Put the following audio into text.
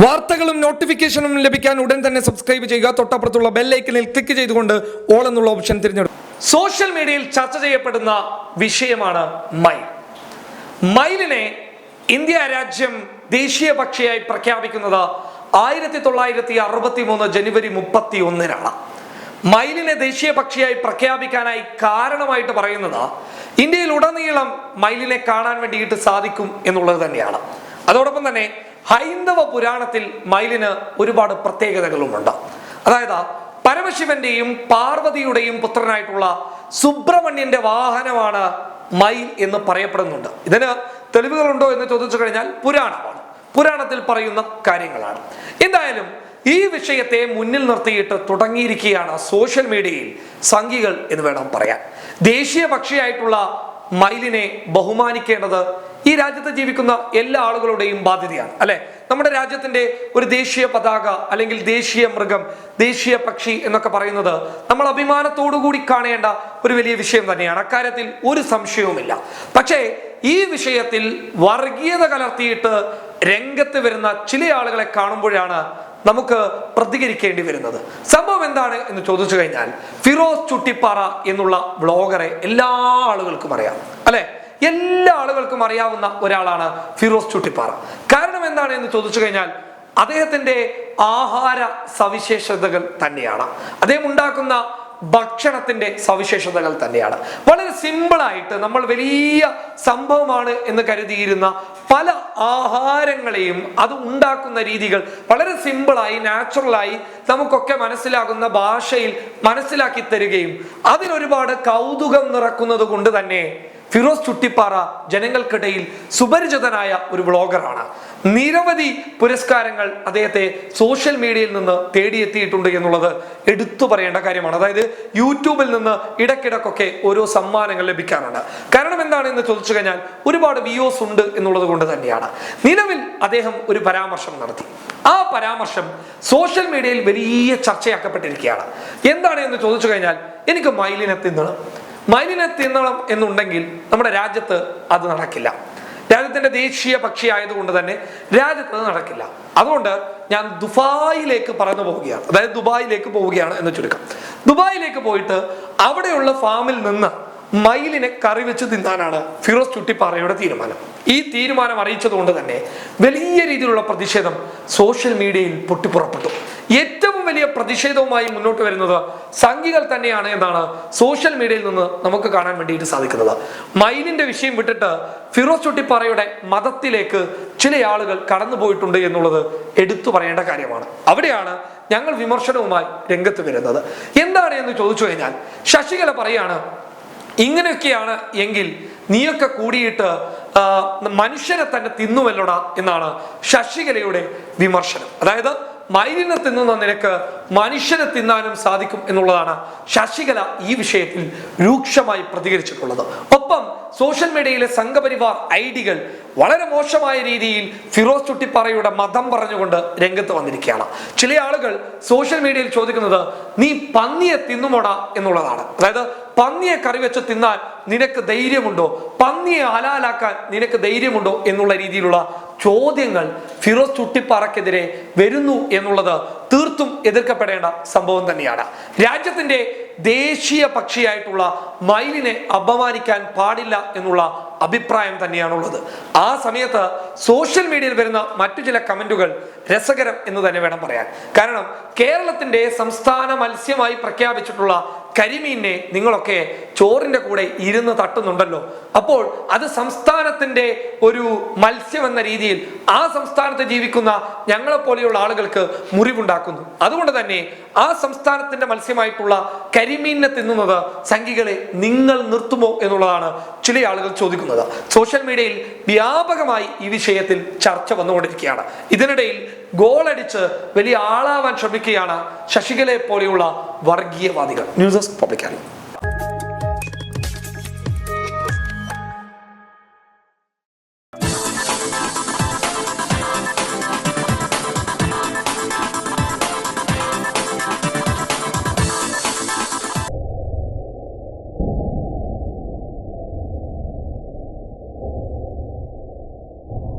വാർത്തകളും നോട്ടിഫിക്കേഷനും ലഭിക്കാൻ ഉടൻ തന്നെ സബ്സ്ക്രൈബ് ചെയ്യുക. തൊട്ടപ്പുറത്തുള്ള ബെല്ലൈക്കനിൽ ക്ലിക്ക് ചെയ്തുകൊണ്ട് ഓൾ എന്നുള്ള ഓപ്ഷൻ തിരഞ്ഞെടുക്കും സോഷ്യൽ മീഡിയയിൽ ചർച്ച ചെയ്യപ്പെടുന്ന വിഷയമാണ് മൈൽ. മയിലിനെ ഇന്ത്യ രാജ്യം ദേശീയ പക്ഷിയായി പ്രഖ്യാപിക്കുന്നത് ആയിരത്തി തൊള്ളായിരത്തി അറുപത്തി മൂന്ന് ജനുവരി മുപ്പത്തി ഒന്നിനാണ് മയിലിനെ ദേശീയ പക്ഷിയായി പ്രഖ്യാപിക്കാനായി കാരണമായിട്ട് പറയുന്നത് ഇന്ത്യയിൽ ഉടനീളം മയിലിനെ കാണാൻ വേണ്ടിയിട്ട് സാധിക്കും എന്നുള്ളത് തന്നെയാണ്. അതോടൊപ്പം തന്നെ ഹൈന്ദവ പുരാണത്തിൽ മയിലിന് ഒരുപാട് പ്രത്യേകതകളുമുണ്ട്. അതായത് പരമശിവന്റെയും പാർവതിയുടെയും പുത്രനായിട്ടുള്ള സുബ്രഹ്മണ്യന്റെ വാഹനമാണ് മയിൽ എന്ന് പറയപ്പെടുന്നുണ്ട്. ഇതിന് തെളിവുകളുണ്ടോ എന്ന് ചോദിച്ചു കഴിഞ്ഞാൽ പുരാണമാണ്. പുരാണത്തിൽ പറയുന്ന കാര്യങ്ങളാണ്. എന്തായാലും ഈ വിഷയത്തെ മുന്നിൽ നിർത്തിയിട്ട് തുടങ്ങിയിരിക്കുകയാണ് സോഷ്യൽ മീഡിയയിൽ സംഘികൾ എന്ന് വേണം പറയാൻ. ദേശീയ പക്ഷിയായിട്ടുള്ള മയിലിനെ ബഹുമാനിക്കേണ്ടത് ഈ രാജ്യത്ത് ജീവിക്കുന്ന എല്ലാ ആളുകളുടെയും ബാധ്യതയാണ് അല്ലെ? നമ്മുടെ രാജ്യത്തിന്റെ ഒരു ദേശീയ പതാക അല്ലെങ്കിൽ ദേശീയ മൃഗം ദേശീയ പക്ഷി എന്നൊക്കെ പറയുന്നത് നമ്മൾ അഭിമാനത്തോടു കൂടി കാണേണ്ട ഒരു വലിയ വിഷയം തന്നെയാണ്. അക്കാര്യത്തിൽ ഒരു സംശയവുമില്ല. പക്ഷേ ഈ വിഷയത്തിൽ വർഗീയത കലർത്തിയിട്ട് രംഗത്ത് വരുന്ന ചില ആളുകളെ കാണുമ്പോഴാണ് നമുക്ക് പ്രതികരിക്കേണ്ടി വരുന്നത്. സംഭവം എന്താണ് എന്ന് ചോദിച്ചു കഴിഞ്ഞാൽ ഫിറോസ് ചുട്ടിപ്പാറ എന്നുള്ള ബ്ലോഗറെ എല്ലാ ആളുകൾക്കും അറിയാം അല്ലെ? എല്ലാ ആളുകൾക്കും അറിയാവുന്ന ഒരാളാണ് ഫിറോസ് ചുട്ടിപ്പാറ. കാരണം എന്താണ് എന്ന് ചോദിച്ചു കഴിഞ്ഞാൽ അദ്ദേഹത്തിന്റെ ആഹാര സവിശേഷതകൾ തന്നെയാണ്. അദ്ദേഹം ഉണ്ടാക്കുന്ന ഭക്ഷണത്തിന്റെ സവിശേഷതകൾ തന്നെയാണ്. വളരെ സിമ്പിളായിട്ട് നമ്മൾ വലിയ സംഭവമാണ് എന്ന് കരുതിയിരുന്ന പല ആഹാരങ്ങളെയും അത് ഉണ്ടാക്കുന്ന രീതികൾ വളരെ സിമ്പിളായി നാച്ചുറലായി നമുക്കൊക്കെ മനസ്സിലാകുന്ന ഭാഷയിൽ മനസ്സിലാക്കി തരികയും അതിനൊരുപാട് കൗതുകം നിറക്കുന്നത് കൊണ്ട് തന്നെ ഫിറോസ് ചുട്ടിപ്പാറ ജനങ്ങൾക്കിടയിൽ സുപരിചിതനായ ഒരു വ്ളോഗറാണ്. നിരവധി പുരസ്കാരങ്ങൾ അദ്ദേഹത്തെ സോഷ്യൽ മീഡിയയിൽ നിന്ന് തേടിയെത്തിയിട്ടുണ്ട് എന്നുള്ളത് എടുത്തു പറയേണ്ട കാര്യമാണ്. അതായത് യൂട്യൂബിൽ നിന്ന് ഇടയ്ക്കിടക്കൊക്കെ ഓരോ സമ്മാനങ്ങൾ ലഭിക്കാറുണ്ട് കാരണം എന്താണെന്ന് ചോദിച്ചു കഴിഞ്ഞാൽ ഒരുപാട് വ്യൂസ് ഉണ്ട് എന്നുള്ളത് കൊണ്ട് തന്നെയാണ്. നിലവിൽ അദ്ദേഹം ഒരു പരാമർശം നടത്തി. ആ പരാമർശം സോഷ്യൽ മീഡിയയിൽ വലിയ ചർച്ചയാക്കപ്പെട്ടിരിക്കുകയാണ്. എന്താണ് എന്ന് ചോദിച്ചു കഴിഞ്ഞാൽ എനിക്ക് മൈലിനെ തിന്നണം. മയിലിനെ തിന്നണം എന്നുണ്ടെങ്കിൽ നമ്മുടെ രാജ്യത്ത് അത് നടക്കില്ല. രാജ്യത്തിന്റെ ദേശീയ പക്ഷി ആയതുകൊണ്ട് തന്നെ രാജ്യത്ത് അത് നടക്കില്ല. അതുകൊണ്ട് ഞാൻ ദുബായിലേക്ക് പറഞ്ഞു പോവുകയാണ്. അതായത് ദുബായിലേക്ക് പോവുകയാണ് എന്ന് ചുരുക്കം. ദുബായിലേക്ക് പോയിട്ട് അവിടെയുള്ള ഫാമിൽ നിന്ന് മയിലിനെ കറി വെച്ച് തിന്നാനാണ് ഫിറോസ് ചുട്ടിപ്പാറയുടെ തീരുമാനം. ഈ തീരുമാനം അറിയിച്ചതുകൊണ്ട് തന്നെ വലിയ രീതിയിലുള്ള പ്രതിഷേധം സോഷ്യൽ മീഡിയയിൽ പൊട്ടിപ്പുറപ്പെട്ടു. ഏറ്റവും വലിയ പ്രതിഷേധവുമായി മുന്നോട്ട് വരുന്നത് സംഘികൾ തന്നെയാണ് എന്നാണ് സോഷ്യൽ മീഡിയയിൽ നിന്ന് നമുക്ക് കാണാൻ വേണ്ടിയിട്ട് സാധിക്കുന്നത്. മൈലിന്റെ വിഷയം വിട്ടിട്ട് ഫിറോസ് ചുട്ടിപ്പാറയുടെ മതത്തിലേക്ക് ചില ആളുകൾ കടന്നുപോയിട്ടുണ്ട് എന്നുള്ളത് എടുത്തു പറയേണ്ട കാര്യമാണ്. അവിടെയാണ് ഞങ്ങൾ വിമർശനവുമായി രംഗത്ത് വരുന്നത്. എന്താണ് എന്ന് ചോദിച്ചു കഴിഞ്ഞാൽ ശശികല പറയാണ് ഇങ്ങനെയൊക്കെയാണ് എങ്കിൽ നീയൊക്കെ കൂടിയിട്ട് മനുഷ്യരെ തന്നെ തിന്നുവല്ലോടാ എന്നാണ് ശശികലയുടെ വിമർശനം. അതായത് മയിലിനെ തിന്നുന്ന നിനക്ക് മനുഷ്യനെ തിന്നാനും സാധിക്കും എന്നുള്ളതാണ് ശശികല ഈ വിഷയത്തിൽ രൂക്ഷമായി പ്രതികരിച്ചിട്ടുള്ളത്. ഒപ്പം സോഷ്യൽ മീഡിയയിലെ സംഘപരിവാർ ഐഡികൾ വളരെ മോശമായ രീതിയിൽ ഫിറോസ് ചുട്ടിപ്പാറയുടെ മതം പറഞ്ഞുകൊണ്ട് രംഗത്ത് വന്നിരിക്കുകയാണ്. ചില ആളുകൾ സോഷ്യൽ മീഡിയയിൽ ചോദിക്കുന്നത് നീ പന്നിയെ തിന്നുമോട? എന്നുള്ളതാണ്. അതായത് പന്നിയെ കറി വെച്ച് തിന്നാൻ നിനക്ക് ധൈര്യമുണ്ടോ? പന്നിയെ ഹലാലാക്കാൻ നിനക്ക് ധൈര്യമുണ്ടോ? എന്നുള്ള രീതിയിലുള്ള ചോദ്യങ്ങൾ ഫിറോസ് ചുട്ടിപ്പാറക്കെതിരെ വരുന്നു എന്നുള്ളത് തീർത്തും എതിർക്കപ്പെടേണ്ട സംഭവം തന്നെയാണ്. രാജ്യത്തിന്റെ ദേശീയ പക്ഷിയായിട്ടുള്ള മയിലിനെ അപമാനിക്കാൻ പാടില്ല എന്നുള്ള അഭിപ്രായം തന്നെയാണുള്ളത്. ആ സമയത്ത് സോഷ്യൽ മീഡിയയിൽ വരുന്ന മറ്റു ചില കമന്റുകൾ രസകരം എന്ന് തന്നെ വേണം പറയാൻ. കാരണം കേരളത്തിന്റെ സംസ്ഥാന മത്സ്യമായി പ്രഖ്യാപിച്ചിട്ടുള്ള കരിമീനെ നിങ്ങളൊക്കെ ചോറിന്റെ കൂടെ ഇരുന്ന് തട്ടുന്നുണ്ടല്ലോ. അപ്പോൾ അത് സംസ്ഥാനത്തിന്റെ ഒരു മത്സ്യം എന്ന രീതിയിൽ ആ സംസ്ഥാനത്ത് ജീവിക്കുന്ന ഞങ്ങളെപ്പോലെയുള്ള ആളുകൾക്ക് മുറിവുണ്ടാക്കുന്നു. അതുകൊണ്ട് തന്നെ ആ സംസ്ഥാനത്തിന്റെ മത്സ്യമായിട്ടുള്ള കരിമീനിനെ തിന്നുന്നത് സംഘികളെ നിങ്ങൾ നിർത്തുമോ എന്നുള്ളതാണ് ചില ആളുകൾ ചോദിക്കുന്നത്. സോഷ്യൽ മീഡിയയിൽ വ്യാപകമായി ഈ വിഷയത്തിൽ ചർച്ച വന്നുകൊണ്ടിരിക്കുകയാണ്. ഇതിനിടയിൽ ഗോളടിച്ച് വലിയ ആളാവാൻ ശ്രമിക്കുകയാണ് ശശികലയെ പോലെയുള്ള വർഗീയവാദികൾ. News desk പബ്ലിക്കാണ്